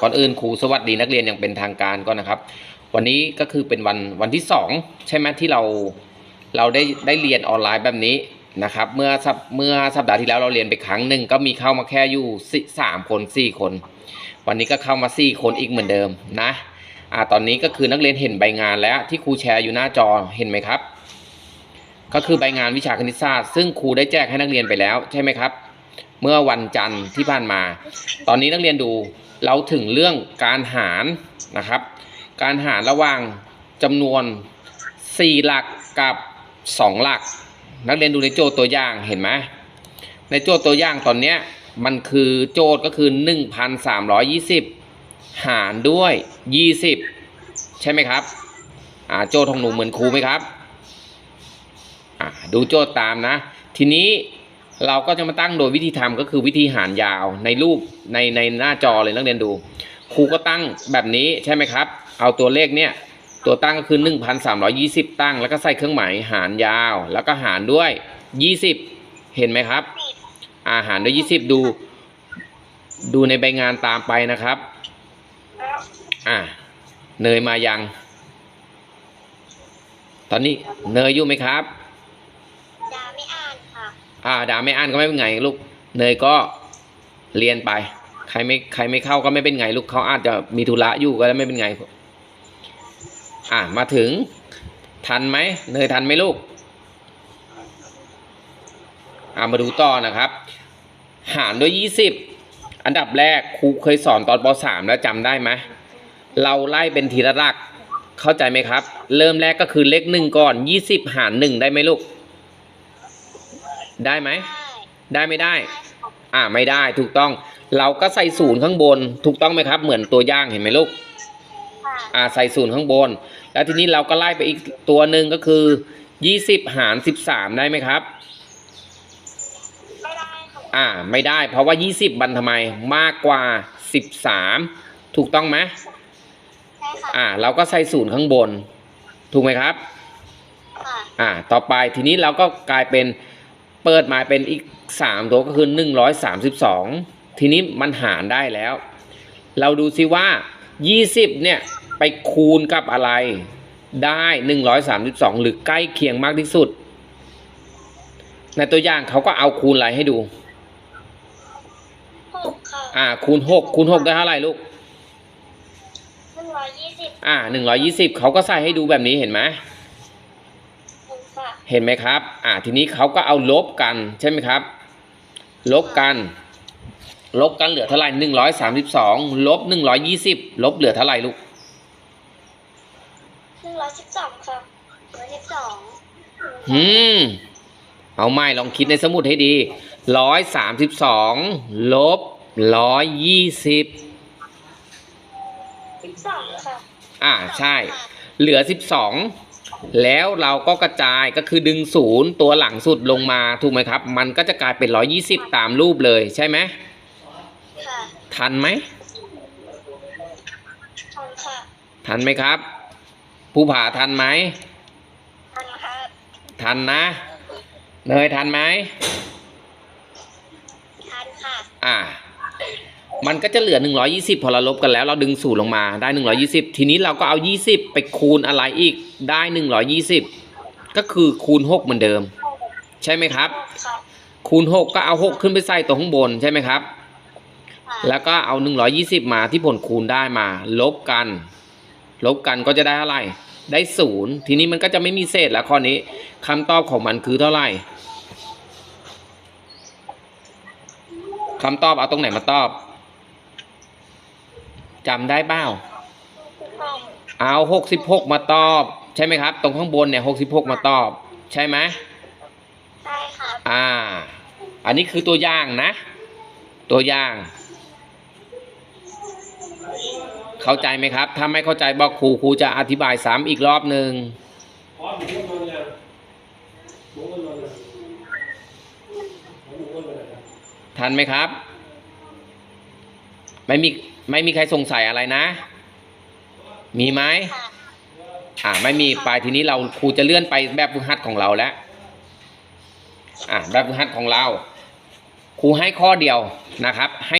ก่อนอื่นครูสวัสดีนักเรียนอย่างเป็นทางการก่อนนะครับ วันนี้ก็คือเป็นวันวันที่สองใช่ไหมที่เราเราได้ได้เรียนออนไลน์แบบนี้นะครับ เมื่อสัปเมื่อสัปดาห์ที่แล้วเราเรียนไปครั้งหนึ่งก็มีเข้ามาแค่อยู่สามคนสี่คน วันนี้ก็เข้ามาสี่คนอีกเหมือนเดิมนะอ่าตอนนี้ก็คือนักเรียนเห็นใบงานแล้วที่ครูแชร์อยู่หน้าจอเห็นไหมครับ ก็คือใบงานวิชาคณิตศาสตร์ซึ่งครูได้แจ้งให้นักเรียนไปแล้วใช่ไหมครับ เมื่อวันจันทร์ที่ผ่านมา ตอนนี้นักเรียนดู เราถึงเรื่องการหารนะครับ การหารระหว่างจำนวน 4 หลักกับ 2 หลัก นักเรียนดูในโจทย์ตัวอย่างเห็นไหมในโจทย์ตัวอย่างตอนเนี้ยมันคือโจทย์ก็คือ 1,320 หารด้วย 20 ใช่ไหมครับอ่าโจทย์ของหนูเหมือนครูไหมครับอ่าดูโจทย์ตามนะ ทีนี้ เราก็จะมาตั้งโดยวิธีทำก็คือวิธีหารยาวในรูปในในหน้าจอเลยนักเรียนดู ครูก็ตั้งแบบนี้ใช่ไหมครับ เอาตัวเลขเนี่ยตัวตั้งก็คือ 1,320 ตั้ง แล้วก็ใส่เครื่องหมายหารยาว แล้วก็หารด้วย 20 เห็นไหมครับ อาหารด้วย 20 ดู ดูในใบงานตามไปนะครับ อ่าเนยมายัง ตอนนี้เนยอยู่ไหมครับ ดาไม่อ่านค่ะ อ่าดาไม่อ่านก็ไม่เป็นไงลูกเนยก็เรียนไปใครไม่ใครไม่เข้าก็ไม่เป็นไงลูกเขาอาจจะมีธุระอยู่ก็ไม่เป็นไง อ่ามาถึง ทันไหมเนยทันไหมลูกอ่ามาดูต่อนะครับ หารด้วยยี่สิบอันดับแรกครูเคยสอนตอนปสามแล้วจำได้ไหมเราไล่เป็นทีละหลัก เข้าใจไหมครับ เริ่มแรกก็คือเลขหนึ่งก่อนยี่สิบหารหนึ่งได้ไหมลูก ได้ไหม ได้ได้ไม่ได้ได้ค่ะอ่าไม่ได้ถูกต้อง เราก็ใส่ศูนย์ข้างบน ถูกต้องไหมครับ เหมือนตัวอย่างเห็นไหมลูกค่ะอ่าใส่ศูนย์ข้างบน แล้วทีนี้เราก็ไล่ไปอีกตัวหนึ่งก็คือยี่สิบหารสิบสามได้ไหมครับไม่ได้ค่ะอ่าไม่ได้ เพราะว่ายี่สิบบันทำไมมากกว่าสิบสามถูกต้องไหมได้ค่ะอ่า เราก็ใส่ศูนย์ข้างบน ถูกไหมครับค่ะอ่า ต่อไปทีนี้เราก็กลายเป็น เปิดมาเป็นอีกสามตัวก็คือหนึ่งร้อยสามสิบสองทีนี้มันหารได้แล้ว เราดูซิว่ายี่สิบเนี่ย ไปคูณกับอะไรได้หนึ่งร้อยสามสิบสองหรือใกล้เคียงมากที่สุด ในตัวอย่างเขาก็เอาคูณอะไรให้ดูหกค่ะอ่าคูณหกคูณหกได้เท่าไหร่ลูกหนึ่งร้อยยี่สิบอ่าหนึ่งร้อยี่สิบเขาก็ใส่ให้ดูแบบนี้เห็นไหมค่ะ เห็นไหมครับ อ่าทีนี้เขาก็เอาลบกันใช่ไหมครับ ลบกัน ลบกันเหลือเท่าไหร่หนึ่งร้อยสามสิบสองลบหนึ่งร้อยยี่สิบลบเหลือเท่าไหร่ลูกหนึ่งร้อยสิบสองค่ะร้อยสิบสองอืม เอาไม่ลองคิดในสมุดให้ดีร้อยสามสิบสองลบร้อยยี่สิบสิบสองค่ะอ่าใช่ค่ะเหลือสิบสอง แล้วเราก็กระจายก็คือดึงศูนย์ตัวหลังสุดลงมาถูกไหมครับ มันก็จะกลายเป็นร้อยี่สิบตามรูปเลยใช่ไหมค่ะทันไหมทอนค่ะทันไหมครับ ผู้ผ่าทันไหมทอนค่ะทันนะเนยทันไหมทานค่ะอ่า มันก็จะเหลือ 120 พอเราลบกันแล้วเราดึงศูนย์ลงมาได้ 120 ทีนี้เราก็เอา 20 ไปคูณอะไรอีกได้ 120 ก็คือคูณ 6 เหมือนเดิม ใช่ไหมครับค่ะคูณ 6 ก็เอา 6 ขึ้นไปใส่ตรงข้างบนใช่ไหมครับค่ะแล้วก็เอา 120 มาที่ผลคูณได้มา ลบกัน ลบกันก็จะได้เท่าไหร่ได้ศูนย์ทีนี้มันก็จะไม่มีเศษแล้วข้อนี้คำตอบของมันคือเท่าไหร่คำตอบเอาตรงไหนมาตอบ จำได้เปล่าทอนเอา66มาตอบ ใช่ไหมครับ ตรงข้างบนเนี่ย66มาตอบ ใช่ไหมได้ค่ะอ่า อันนี้คือตัวอย่างนะ ตัวอย่าง เข้าใจไหมครับ ถ้าไม่เข้าใจบอกครูครูจะอธิบายซ้ำอีกรอบหนึ่งอ๋อหมูมันนอนยังหมูมันนอนยังหมูมันนอนยังทันไหมครับ ไม่มี ไม่มีใครสงสัยอะไรนะ มีไหมค่ะอ่าไม่มีไปทีนี้เราครูจะเลื่อนไปแบบฝึกหัดของเราแล้ว อ่าแบบฝึกหัดของเรา ครูให้ข้อเดียวนะครับให้